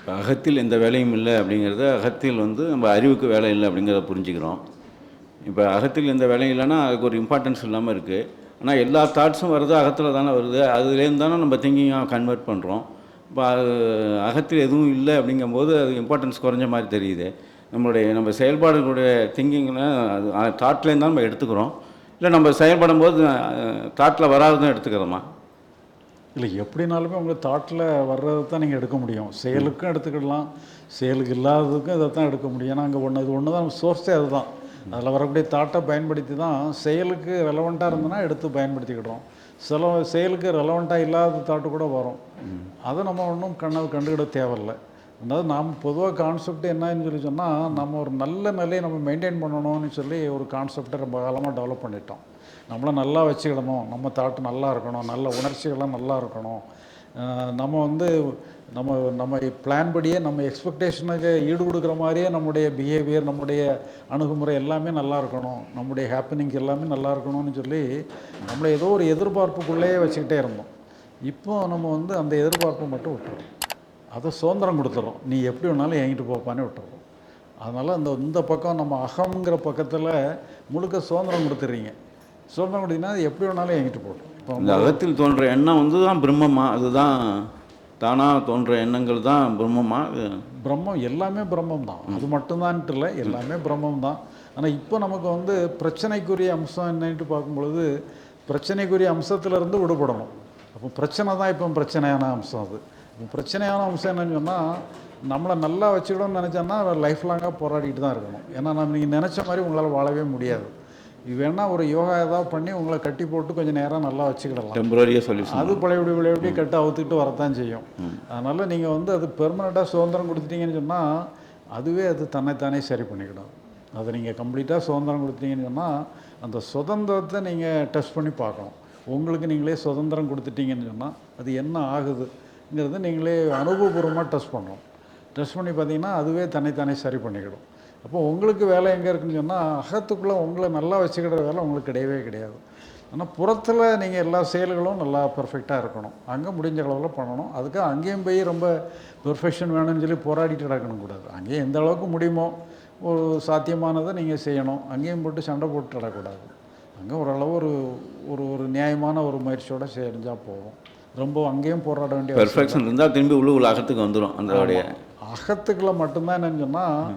இப்போ அகத்தில் எந்த வேலையும் இல்லை அப்படிங்கிறத அகத்தில் வந்து நம்ம அறிவுக்கு வேலை இல்லை அப்படிங்கிறத புரிஞ்சுக்கிறோம். இப்போ அகத்தில் எந்த வேலையும் இல்லைன்னா அதுக்கு ஒரு இம்பார்ட்டன்ஸ் இல்லாமல் இருக்குது ஆனால் எல்லா தாட்ஸும் வருது அகத்தில் தானே வருது. அதுலேருந்து தானே நம்ம திங்கிங்காக கன்வெர்ட் பண்ணுறோம் இப்போ அது அகத்தில் எதுவும் இல்லை அப்படிங்கும்போது அது இம்பார்ட்டன்ஸ் குறைஞ்ச மாதிரி தெரியுது. நம்மளுடைய நம்ம செயல்பாடுகளுடைய திங்கிங்கில் அது தாட்லேருந்து தான் நம்ம எடுத்துக்கிறோம். இல்லை நம்ம செயல்படும் போது தாட்டில் வராதுன்னு எடுத்துக்கிறோமா? இல்லை எப்படினாலுமே உங்கள் தாட்டில் வர்றது தான் நீங்கள் எடுக்க முடியும். செயலுக்கும் எடுத்துக்கிடலாம். செயலுக்கு இல்லாததுக்கும் இதை தான் எடுக்க முடியும். ஏன்னா அங்கே ஒன்று இது ஒன்று தான் சோர்ஸே அதுதான் அதில் வரக்கூடிய தாட்டை பயன்படுத்தி தான் செயலுக்கு ரெலவெண்ட்டாக இருந்ததுன்னா எடுத்து பயன்படுத்திக்கிடுறோம். சில செயலுக்கு ரெலவெண்ட்டாக இல்லாத தாட்டு கூட வரும். அதை நம்ம ஒன்றும் கண்ண கண்டுக்கிட தேவையில்லை. அதாவது நாம் பொதுவாக கான்செப்ட் என்னன்னு சொல்லி சொன்னால் நம்ம ஒரு நல்ல நிலையை நம்ம மெயின்டைன் பண்ணணும்னு சொல்லி ஒரு கான்செப்டை ரொம்ப காலமாக டெவலப் பண்ணிட்டோம். நம்மளை நல்லா வச்சுக்கிடணும் நம்ம தாட்டு நல்லா இருக்கணும் நல்ல உணர்ச்சிகள்லாம் நல்லா இருக்கணும். நம்ம வந்து நம்ம நம்ம பிளான் படியே நம்ம எக்ஸ்பெக்டேஷனுக்கு ஈடு கொடுக்குற மாதிரியே நம்முடைய பிஹேவியர் நம்முடைய அணுகுமுறை எல்லாமே நல்லா இருக்கணும். நம்முடைய ஹாப்பனிங் எல்லாமே நல்லா இருக்கணும்னு சொல்லி நம்மளை ஏதோ ஒரு எதிர்பார்ப்புக்குள்ளேயே வச்சுக்கிட்டே இருந்தோம். இப்போ நம்ம வந்து அந்த எதிர்பார்ப்பை மட்டும் விட்டுறோம். அதை சுதந்திரம் கொடுத்துறோம் நீ எப்படி வேணாலும் என்கிட்ட போப்பானே விட்டுறோம் அதனால் அந்த இந்த பக்கம் நம்ம அகங்கிற பக்கத்தில் முழுக்க சுதந்திரம் கொடுத்துட்றீங்க சுதந்திரம் கொடுத்தீங்கன்னா எப்படி வேணாலும் என்கிட்ட போட்டோம். இப்போ இந்த அகத்தில் தோன்ற எண்ணம் வந்து தான் பிரம்மமா? அதுதான் தானாக தோன்ற எண்ணங்கள் தான் பிரம்மமா? பிரம்மம் எல்லாமே பிரம்மம் தான் அது மட்டும்தான்ட்டு இல்லை எல்லாமே பிரம்மம் தான் ஆனால் இப்போ நமக்கு வந்து பிரச்சனைக்குரிய அம்சம் என்னன்ட்டு பார்க்கும்பொழுது பிரச்சனைக்குரிய அம்சத்திலிருந்து விடுபடணும். அப்போ பிரச்சனை தான் இப்போ பிரச்சனையான அம்சம் அது. பிரச்சனையான அம்சம் என்னன்னு சொன்னால் நம்மளை நல்லா வச்சுக்கணும்னு நினச்சோன்னா லைஃப் லாங்காக போராடிட்டு தான் இருக்கணும். ஏன்னா நம்ம நீங்கள் நினச்ச மாதிரி உங்களால் வாழவே முடியாது. வேணால் ஒரு யோகா ஏதாவது பண்ணி உங்களை கட்டி போட்டு கொஞ்சம் நேரம் நல்லா வச்சுக்கிடலாம். டெம்பரரியாக சொல்யூஷன் அது பழையபடி பழையபடி கட்ட அவுத்துக்கிட்டு வரத்தான் செய்யும். அதனால் நீங்கள் வந்து அது பெர்மனெண்ட்டாக சுதந்திரம் கொடுத்துட்டீங்கன்னு சொன்னால் அதுவே அது தன்னைத்தானே சரி பண்ணிக்கிடும். அதை நீங்கள் கம்ப்ளீட்டாக சுதந்திரம் கொடுத்தீங்கன்னு சொன்னால் அந்த சுதந்திரத்தை நீங்கள் டெஸ்ட் பண்ணி பார்க்கணும். உங்களுக்கு நீங்களே சுதந்திரம் கொடுத்துட்டீங்கன்னு சொன்னால் அது என்ன ஆகுதுங்கிறத நீங்களே அனுபவபூர்வமாக டெஸ்ட் பண்ணணும். டெஸ்ட் பண்ணி பார்த்தீங்கன்னா அதுவே தன்னைத்தானே சரி பண்ணிக்கிடும். அப்போ உங்களுக்கு வேலை எங்கே இருக்குன்னு சொன்னால் அகத்துக்குள்ளே உங்களை நல்லா வச்சுக்கிற வேலை உங்களுக்கு கிடையவே கிடையாது. ஆனால் புறத்தில் நீங்கள் எல்லா செயல்களும் நல்லா பர்ஃபெக்டாக இருக்கணும். அங்கே முடிஞ்ச அளவில் பண்ணணும். அதுக்கு அங்கேயும் போய் ரொம்ப பெர்ஃபெக்ஷன் வேணும்னு சொல்லி போராடிட்டு நடக்கணும் கூடாது. அங்கேயும் எந்த அளவுக்கு முடியுமோ ஒரு சாத்தியமானதை நீங்கள் செய்யணும். அங்கேயும் போட்டு சண்டை போட்டு நடக்கூடாது அங்கே ஓரளவு ஒரு ஒரு ஒரு நியாயமான ஒரு முயற்சியோடு செஞ்சால் போகும் ரொம்ப அங்கேயும் போராட வேண்டிய பெர்ஃபெக்ஷன் இருந்தால் திரும்பி உள்ளுக்குள்ள அகத்துக்கு வந்துடும் அந்த அகத்துக்குள்ள மட்டும்தான் என்னன்னு சொன்னால்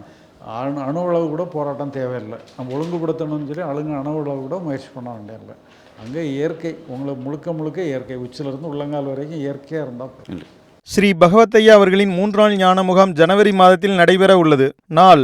அணு அணு அளவு கூட போராட்டம் தேவையில்லை. நம்ம ஒழுங்குபடுத்தணும்னு சொல்லி அழுங்க அணு அளவு கூட முயற்சி பண்ண வேண்டியதில்லை. அங்கே இயற்கை உங்களை முழுக்க முழுக்க இயற்கை உச்சிலிருந்து உள்ளங்கால் வரைக்கும் இயற்கையாக இருந்தால் ஸ்ரீ பகவத்தையா அவர்களின் மூன்றாள் ஞான முகாம் ஜனவரி மாதத்தில் நடைபெற உள்ளது. நாள்